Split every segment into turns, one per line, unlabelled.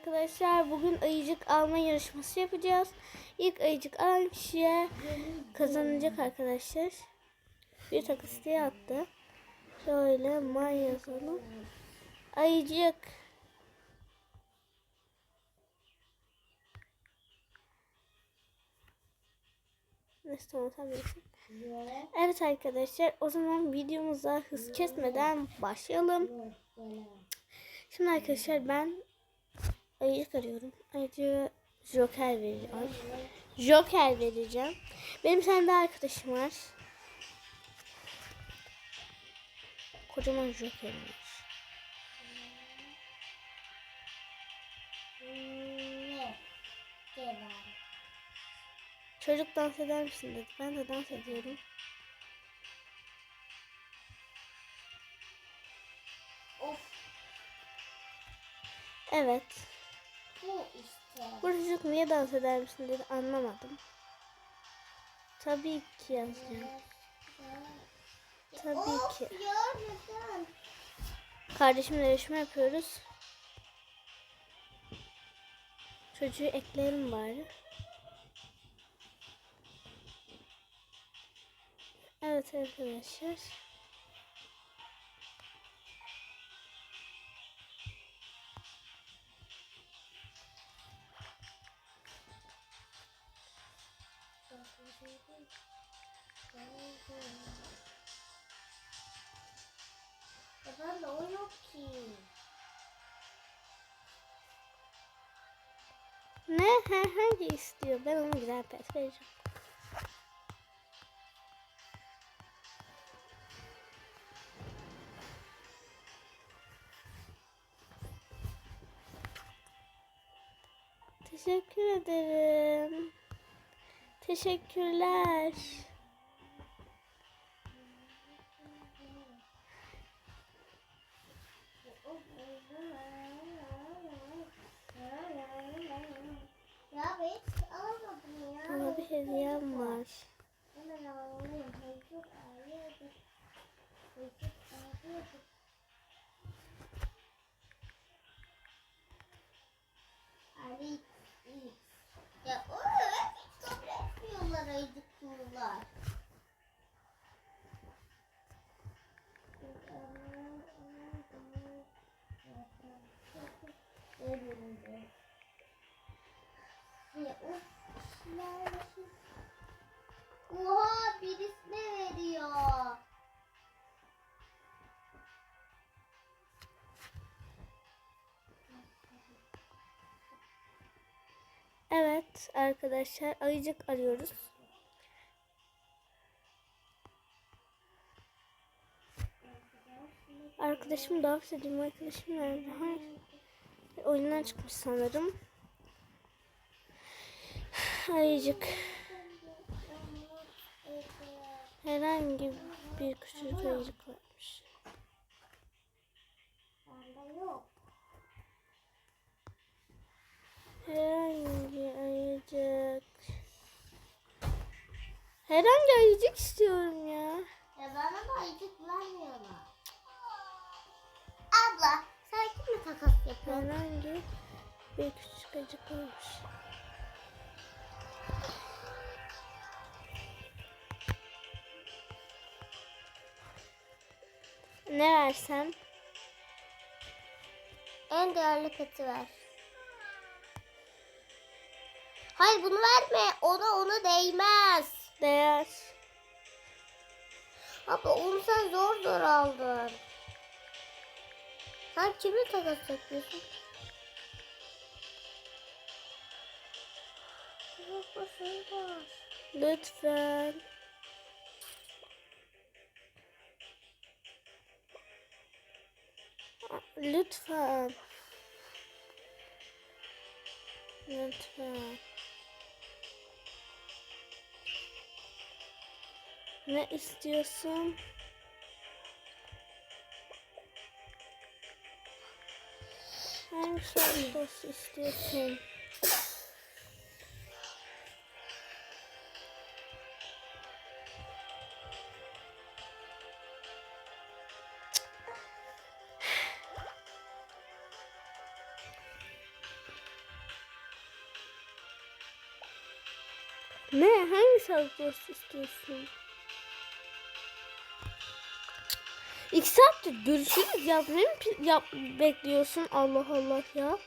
arkadaşlar. Bugün ayıcık alma yarışması yapacağız. İlk ayıcık alan kişiye kazanacak arkadaşlar. Bir takas diye attı. Şöyle may yazalım. Ayıcık. Neyse tamam tamam. Evet arkadaşlar o zaman videomuza hız kesmeden başlayalım. Şimdi arkadaşlar ben ayıcık arıyorum. Ayıcığı Joker vereceğim. Joker vereceğim. Benim sen bir arkadaşım var. Kocaman Joker var. Çocuk dans eder misin dedi. Ben de dans ediyorum.
Of
Evet.
Bu
çocuk niye dans eder misin dedi anlamadım. Tabii ki yazacağım. Tabii ki. Kardeşimle yarışma yapıyoruz. Çocuğu ekleyelim bari. Evet arkadaşlar. Hangi istiyor? Ben ona güzel pet vereceğim. Teşekkür ederim. Teşekkürler.
Ya ben hiç alamadım ya.
Sana bir hediyem var.
Hemen alayım. Ali iyi. Ya o hiç kabul etmiyorlar. Ya of. lanet. Oha birisine veriyor.
Evet arkadaşlar ayıcık arıyoruz. Arkadaşım davet edeyim. Arkadaşım nerede? Hayır. Oyundan çıkmış sanırım. Ayıcık. Herhangi bir küçük ayıcık varmış. Herhangi ayıcık. Herhangi ayıcık istiyorum ya.
Ya bana da ayıcık vermiyorlar. Abla sen kimle takas yapıyorsun?
Herhangi bir küçük ayıcık varmış. Ne versem?
En değerli peti ver. Hayır bunu verme. Ona onu değmez.
Değer.
Abla onu sen zor zor aldın. Sen kimle takas yapıyorsun?
Lütfen. Lütfen. Lütfen. Ne istiyorsun? Hangi sos istiyorsun? Ne? Hangi sağlıklı istiyorsun? İki saattir görüşürüz yazmayı mı pi- yap bekliyorsun? Allah Allah ya.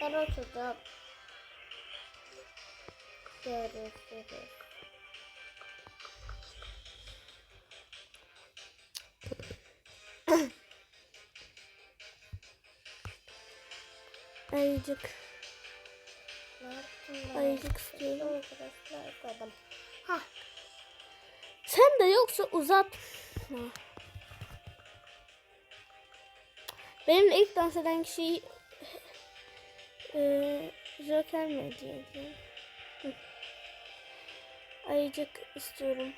Ben oturdum. Görüşürüz.
Ayıcık. Ayıcık. Sen de yoksa uzat. Benim ilk dans eden kişi eee Joker mi diyeceğim? Ayıcık istiyorum.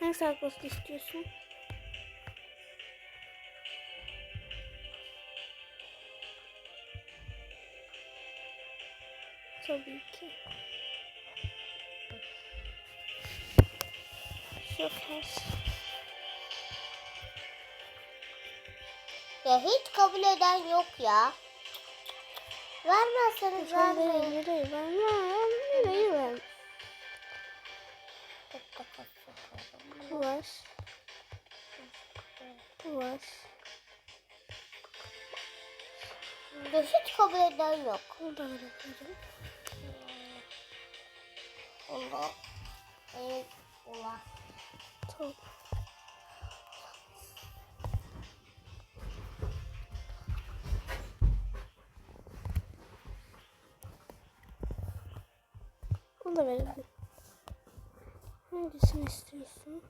Hangi sarkostu istiyorsun? Tabii ki. Joker.
Ya hiç kabul eden yok ya. Vermezseniz vermeyin.
nereye vermem, nereye ver? Bu var. Bu var.
Hiç kabul eden yok.
Bunu da verebilirim.
Allah. Evet. Allah.
Tamam. Bunu da verebilirim. Hangisini istiyorsun?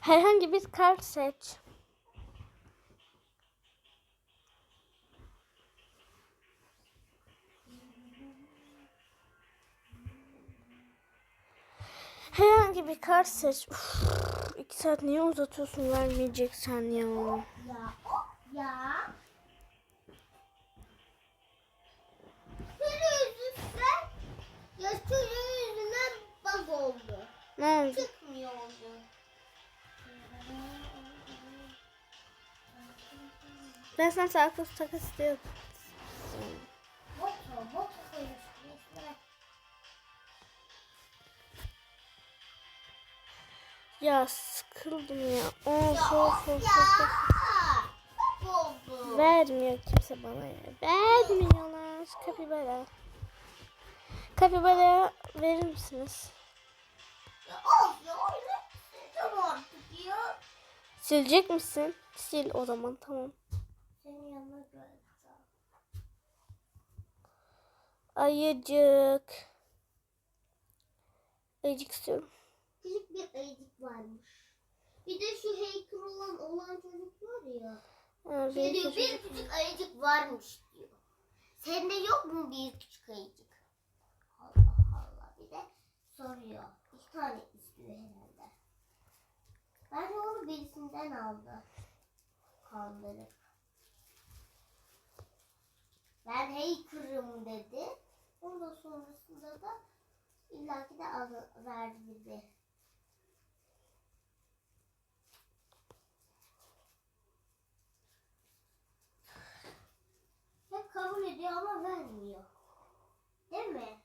Herhangi bir kart seç. Herhangi bir kart seç. Uf, iki saat niye uzatıyorsun vermeyeceksen ya.
Ya. Ya.
Ben sana sakız takas istiyorum. Ya sıkıldım ya. Of
Ya
of
ya.
of. Vermiyor kimse bana ya. Vermiyorlar. Kapibara. Kapibara verir misiniz?
Ya of ya.
Silecek misin? Sil o zaman tamam.
Senin yanına geleceğim.
Ayıcık. Ayıcık istiyorum.
Küçük bir ayıcık varmış. Bir de şu hacker olan olan çocuk var ya.
Ha,
Şey
bir
diyor bir küçük ayıcık varmış diyor. Sende yok mu bir küçük ayıcık? Allah Allah bir de soruyor. İki tane istiyor herhalde. Bence onu birisinden aldı. Kandırıp. Ben hacker'ım dedi. Ondan sonrasında da illaki de verdi bize. Hep kabul ediyor ama vermiyor. Değil mi?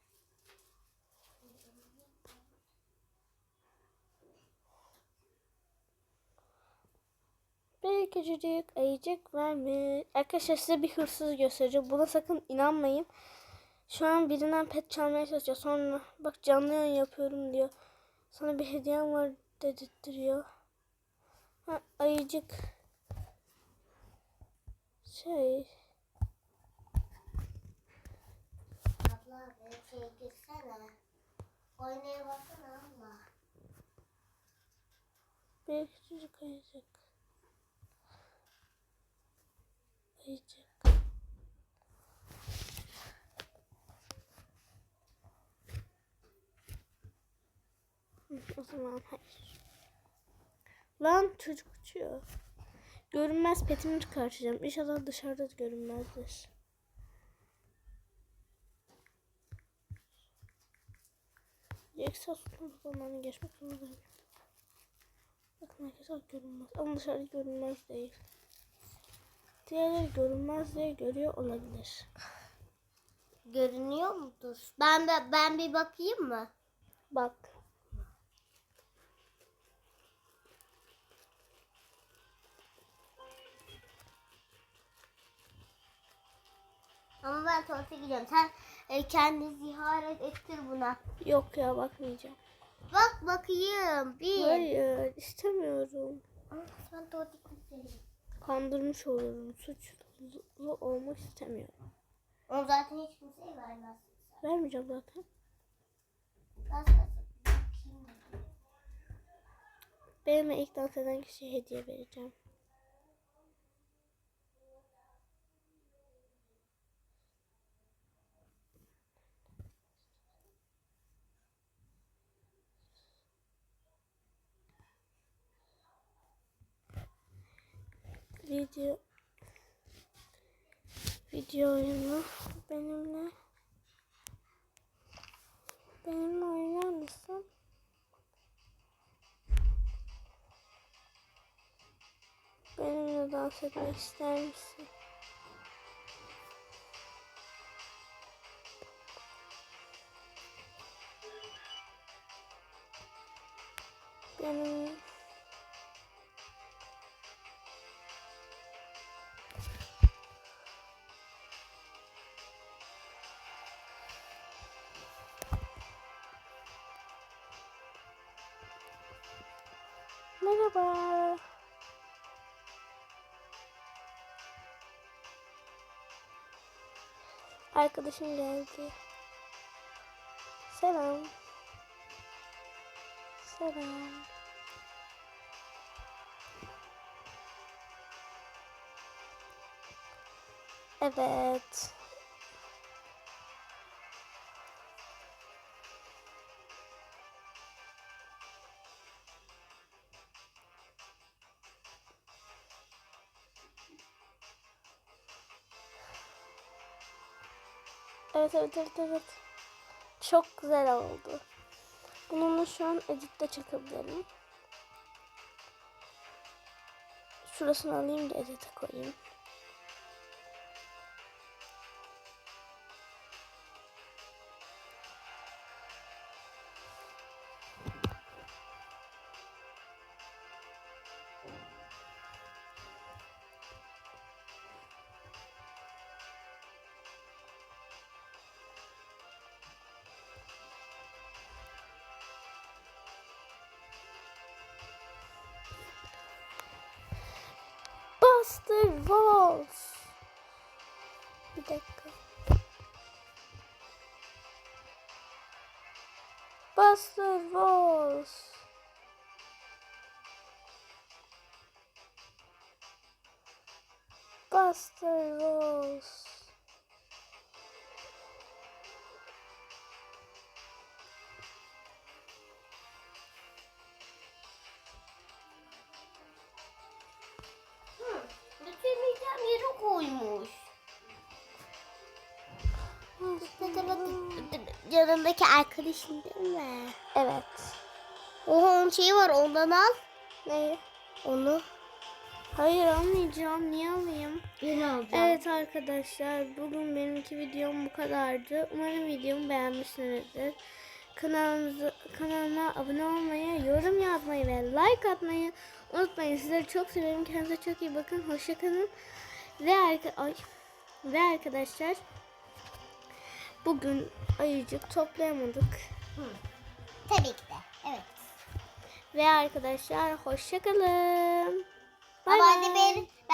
Bir küçücük ayıcık vermiş. Arkadaşlar size bir hırsız göstereceğim. Buna sakın inanmayın. Şu an birinden pet çalmaya çalışıyor. Sonra bak canlı yayın yapıyorum diyor. Sana bir hediyem var dedirtiyor. Ha, ayıcık. Şey.
Abla benim şeye girsene. Oynaya baksana abla.
Bir küçücük ayıcık. patlayacak. O zaman hayır. Lan çocuk uçuyor. Görünmez petimi çıkartacağım. İnşallah dışarıda görünmezdir. Yoksa sustum zamanı geçmek zorundayım. Bakın arkadaşlar görünmez. Ama dışarı görünmez değil. Diğerleri görünmez diye görüyor olabilir.
Görünüyor mudur? Ben ben, bir bakayım mı?
Bak.
Ama ben tuvalete gidiyorum. Sen e, kendini ziyaret ettir buna.
Yok ya bakmayacağım.
Bak bakayım. Bir.
Hayır istemiyorum.
Aa, sen tuvalete gidiyorsun.
Kandırmış olurum. Suçlu olmak istemiyorum.
O zaten hiç kimseye vermez.
Vermeyeceğim zaten. Benimle ilk dans eden kişiye hediye vereceğim. Video video oyunu benimle benimle oynar mısın? Benimle dans etmek ister misin? Benim Merhaba. Arkadaşım geldi. Selam. Selam. Evet. Evet evet evet evet. Çok güzel oldu. Bununla şu an editte çekebilirim. Şurasını alayım da edite koyayım. Buster Walls. Bir dakika. Buster Walls.
Yanındaki arkadaşın değil mi?
Evet.
Oha onun şeyi var ondan al.
Neyi?
Onu.
Hayır almayacağım. Niye alayım?
Yine alacağım.
Evet arkadaşlar bugün benimki videom bu kadardı. Umarım videomu beğenmişsinizdir. Kanalımıza, kanalıma abone olmayı, yorum yazmayı ve like atmayı unutmayın. Sizleri çok seviyorum. Kendinize çok iyi bakın. Hoşçakalın. Ve, arka, ay, ve arkadaşlar bugün ayıcık toplayamadık.
Tabii ki de. Evet.
Ve arkadaşlar hoşçakalın.
Anne
bay.
benim